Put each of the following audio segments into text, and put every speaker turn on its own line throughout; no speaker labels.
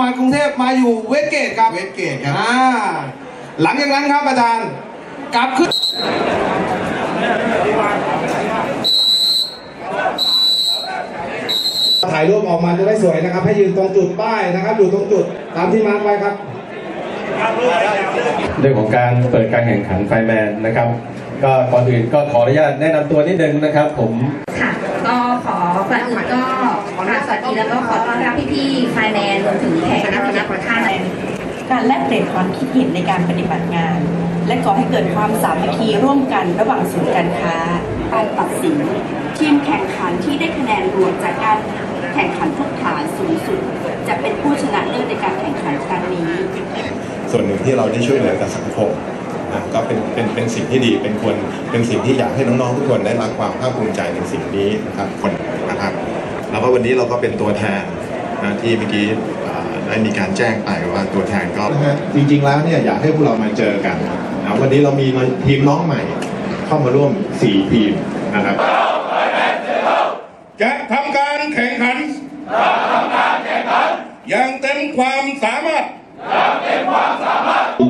มากรุงเทพมาอยู่เวสเกตครับ
เวสเกตครับ
อ่าหลังจากนั้นครับอาจารย์กลับขึ้นถ่ายรูปออกมาจะได้สวยนะครับ ให้ยืนตรงจุดป้ายนะครับ อยู่ตรงจุดตามที่มาร์คไว้ครับ
เรื่องของการเปิดการแข่งขันไฟแมนนะครับ ก็ก่อนอื่นก็ขออนุญาตแนะนำตัวนิดนึงนะครับ ผม
ค่ะก็ขอก่อนอื่นก็ แล้วก็ขอต้อนรับพี่ๆไฟแนนซ์รวมถึงแขกนักนักประทาน
การแลกเปลี่ยนความคิดเห็นในการปฏิบัติงาน และก่อให้เกิดความสามัคคีร่วมกันระหว่างศูนย์การค้า การตัดสิน ทีมแข่งขันที่ได้คะแนนรวมจากการแข่งขันทุกฐานสูงสุด จะเป็นผู้ชนะเลิศในการแข่งขันครั้งนี้
ส่วนหนึ่งที่เราได้ช่วยเหลือกับสังคมนะก็เป็นเป็นเป็นสิ่งที่ดีเป็นควรเป็นสิ่งที่อยากให้น้องๆทุกคนได้รับความภาคภูมิใจในสิ่งนี้นะครับคนนะครับ แล้วก็วันนี้เราก็เป็นตัวแทนนะที่เมื่อกี้อ่าได้มีการแจ้งไปว่าตัวแทนก็จริงๆแล้วเนี่ยอยากให้พวกเรามาเจอกันนะวันนี้เรามีทีมน้องใหม่ เข้ามาร่วม 4 ทีมนะครับ
จะทำการแข่งขันอย่างเต็มความสามารถ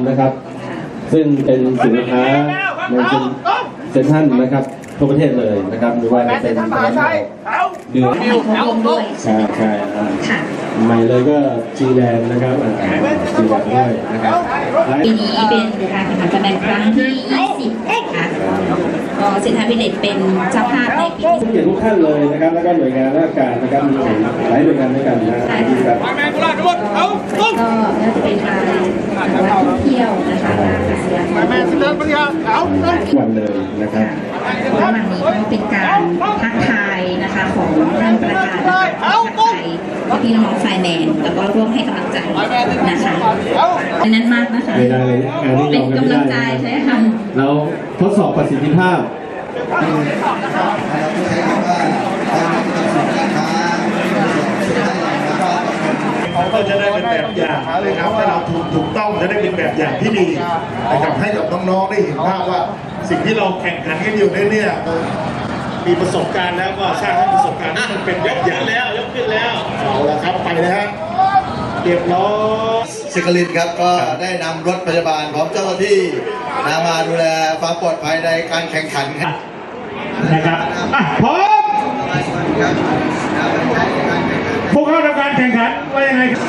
นะครับ ซึ่งเป็นสินค้าในเซ็นเซ็นทรัลนะครับทั่วประเทศเลยนะครับไม่ว่าจะเป็น ตะวันออกเหนือ
ให้เขาร่วมด้วย
ใช่ใช่อ่า
ค่ะ
ใหม่เลยก็จีแลนด์นะครับอ่าจีแลนด์ด้วยนะครับและ
ปีนี้เป็นการแข่งขันแฟนแมนครั้งที่20 นะคะก็เซ็นทรัลวิลเลจเป็นเจ้าภาพในปีที่
ผู้เกียรติทุกท่านเลยนะครับ แล้วก็หน่วยงานราชการนะครับมีหลายหน่วยงานด้วยกันนะครับที่ครับ
ก็ไม่ว่าจะเป็นทางการท่องเที่ยวนะคะท่าอากาศยาน
วันเลยนะครับ
ระหว่างนี้ก็เป็นการทักทายนะคะของท่านประธานนะคะทักทาย พี่น้องไฟแนนซ์แล้วก็ร่วมให้กำลังใจนะคะดังนั้นมากนะคะ
ไม่ได้เลยงานนี้
เป็น
เราไม่
กำลั
ได้
งใจใช่ไหมคะ
เราทดสอบประสิทธิภาพ
เขาก็จะได้เป็นแบบอย่างนะครับถ้าเราถูกถูกต้องจะได้เป็นแบบอย่างที่ดีนะครับให้กับน้องๆได้เห็นภาพว่า สิ่งที่เราแข่งขันกันอยู่เนี่ยเนี่ย มีประสบการณ์แล้วก็สร้างให้ประสบการณ์ให้มันเป็นแบบอย่างแล้วยกขึ้นแล้ว เอาละครับไปเลยฮะเรียบร้อย
สิกลินครับก็ได้นำรถพยาบาลพร้อมเจ้าหน้าที่นะมาดูแลความปลอดภัยในการแข่งขันครับ
นะครับอะพร้อมพวกเข้าทำการแข่งขันว่ายังไงครับ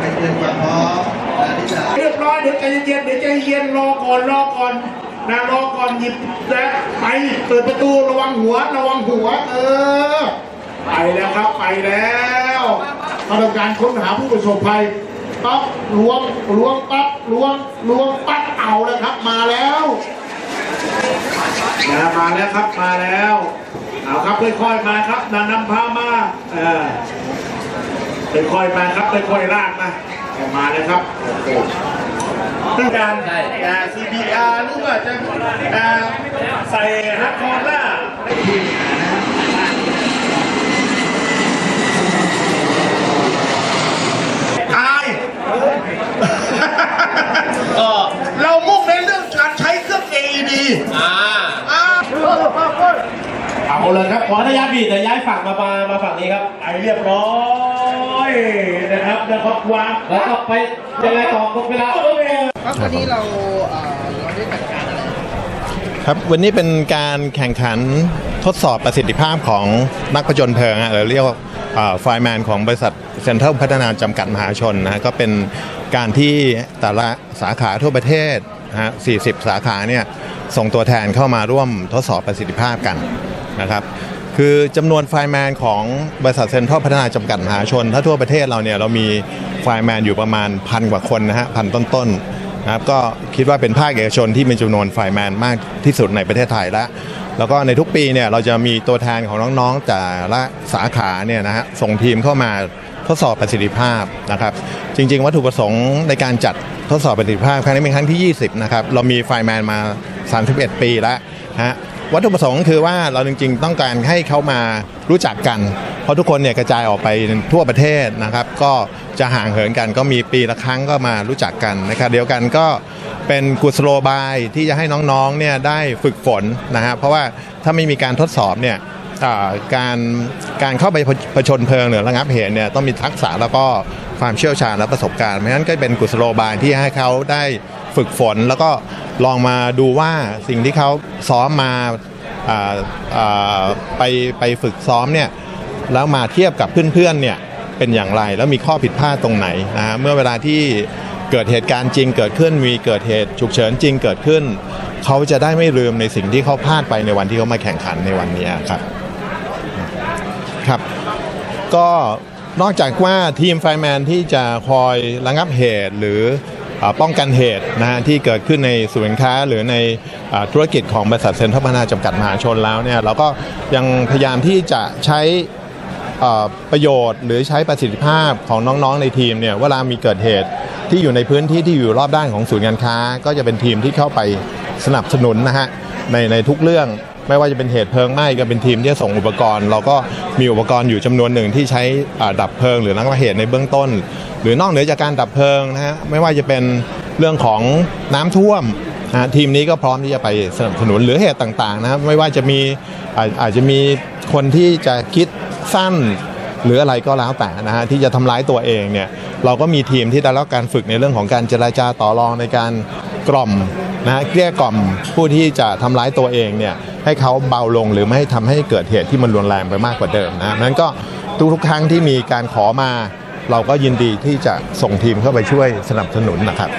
เป็นเรื่องความพร้อมนะที่จะ
เรียบร้อยเดี๋ยวใจเย็นๆเดี๋ยวใจเย็น รอก่อนรอก่อนนะรอก่อนหยิบนะไปเปิดประตูระวังหัวระวังหัว เออ ไปแล้วครับไปแล้วเขาทำการค้นหาผู้ประสบภัยปั๊บล้วงล้วงปั๊บล้วงล้วงปั๊บเอาแล้วครับ มาแล้วนะมาแล้วครับมาแล้วเอาครับค่อยๆมาครับนานำพามาเออค่อยๆมาครับค่อยๆลากมาเอามาเลยครับโอ้โห ต้องการอ่า CPR หรือว่าจะอ่าใส่ฮัตคอร์ล่าให้ทีมอาย เออเรามุ่งในเรื่องการใช้เครื่อง AED อ่าอ่าเอาเลยครับ ขออนุญาตบีแต่ย้ายฝั่งมามามาฝั่งนี้ครับไอเรียบร้อยนะครับนะครับวาง แล้วก็ไปยังไงต่อเวลา
ครับวันนี้เป็นการแข่งขันทดสอบประสิทธิภาพของนักผจญเพลิงอะหรือเรียกว่าไฟแมนของบริษัทเซ็นทรัลพัฒนาจำกัดมหาชนนะก็เป็นการที่แต่ละสาขาทั่วประเทศนะฮะ40 สาขาเนี่ยส่งตัวแทนเข้ามาร่วมทดสอบประสิทธิภาพกันนะครับคือจำนวนไฟแมนของบริษัทเซ็นทรัลพัฒนาจำกัดมหาชน ถ้าทั่วประเทศเราเนี่ยเรามีไฟแมนอยู่ประมาณพันกว่าคนนะฮะพันต้นๆ นะครับก็คิดว่าเป็นภาคเอกชนที่มีจำนวนฝ่ายแมนมากที่สุดในประเทศไทยแล้ว แล้วก็ในทุกปีเนี่ยเราจะมีตัวแทนของน้องๆแต่ละสาขาเนี่ยนะฮะส่งทีมเข้ามาทดสอบประสิทธิภาพนะครับ จริง ๆ วัตถุประสงค์ในการจัดทดสอบประสิทธิภาพครั้งนี้เป็นครั้งที่ 20 นะครับ เรามีไฟแมนมา 31 ปีแล้วฮะ วัตถุประสงค์คือว่าเราจริง ๆ ต้องการให้เขามารู้จักกัน เพราะทุกคนเนี่ยกระจายออกไปทั่วประเทศนะครับ ก็จะห่างเหินกันก็มีปีละครั้งก็มารู้จักกันนะครับเดียวกันก็เป็นกุศโลบายที่จะให้น้องๆเนี่ยได้ฝึกฝนนะฮะเพราะว่าถ้าไม่มีการทดสอบเนี่ยการการเข้าไปผชนเพลิงหรือระงับเหตุเนี่ยต้องมีทักษะแล้วก็ความเชี่ยวชาญและประสบการณ์เพราะฉะนั้นก็เป็นกุศโลบายที่ให้เขาได้ ฝึกฝน แล้วก็ลองมาดูว่าสิ่งที่เขาซ้อมมาาาไปไปฝึกซ้อมเนี่ยแล้วมาเทียบกับเพื่อนๆเนี่ยเป็นอย่างไร แล้วมีข้อผิดพลาดตรงไหนนะฮะเมื่อเวลาที่เกิดเหตุการณ์จริงเกิดขึ้นมีเกิดเหตุฉุกเฉินจริงเกิดขึ้น เขาจะได้ไม่ลืมในสิ่งที่เขาพลาดไปในวันที่เขามาแข่งขันในวันนี้ครับครับก็นอกจากว่าทีมไฟแมนที่จะคอยระงับเหตุหรือ ป้องกันเหตุนะฮะที่เกิดขึ้นในศูนค้า หรือในอธุรกิจของบริษัทเซ็นทรัลพฒนาจำกัดมหาชนแล้วเนี่ยเราก็ยังพยายามที่จะใช้ประโยชน์ หรือใช้ประสิทธิภาพของน้องๆในทีมเนี่ยเวลามีเกิดเหตุที่อยู่ในพื้นที่ที่อยู่รอบด้านของศูนย์การค้า ก็จะเป็นทีมที่เข้าไปสนับสนุนนะฮะในในทุกเรื่อง ไม่ว่าจะเป็นเหตุเพลิงไหม้ก็เป็นทีมที่ส่งอุปกรณ์ เราก็มีอุปกรณ์อยู่จำนวนหนึ่งที่ใช้ดับเพลิง หรือระงับเหตุในเบื้องต้น หรือนอกเหนือจากการดับเพลิงนะฮะไม่ว่าจะเป็นเรื่องของน้ำท่วมนะทีมนี้ก็พร้อมที่จะไปสนับสนุนหรือเหตุต่างๆนะไม่ว่าจะมีอาจจะมีคนที่จะคิดสั้นหรืออะไรก็แล้วแต่นะฮะที่จะทำร้ายตัวเองเนี่ยเราก็มีทีมที่ได้รับการฝึกในเรื่องของการเจราจาต่อรองในการกล่อม นะฮะเกลี้ยกล่อมผู้ที่จะทำร้ายตัวเองเนี่ยให้เขาเบาลงหรือไม่ให้ทำให้เกิดเหตุที่มันรุนแรงไปมากกว่าเดิมนะนั้นก็ทุกๆครั้งที่มีการขอมา เราก็ยินดีที่จะส่งทีมเข้าไปช่วยสนับสนุนนะครับ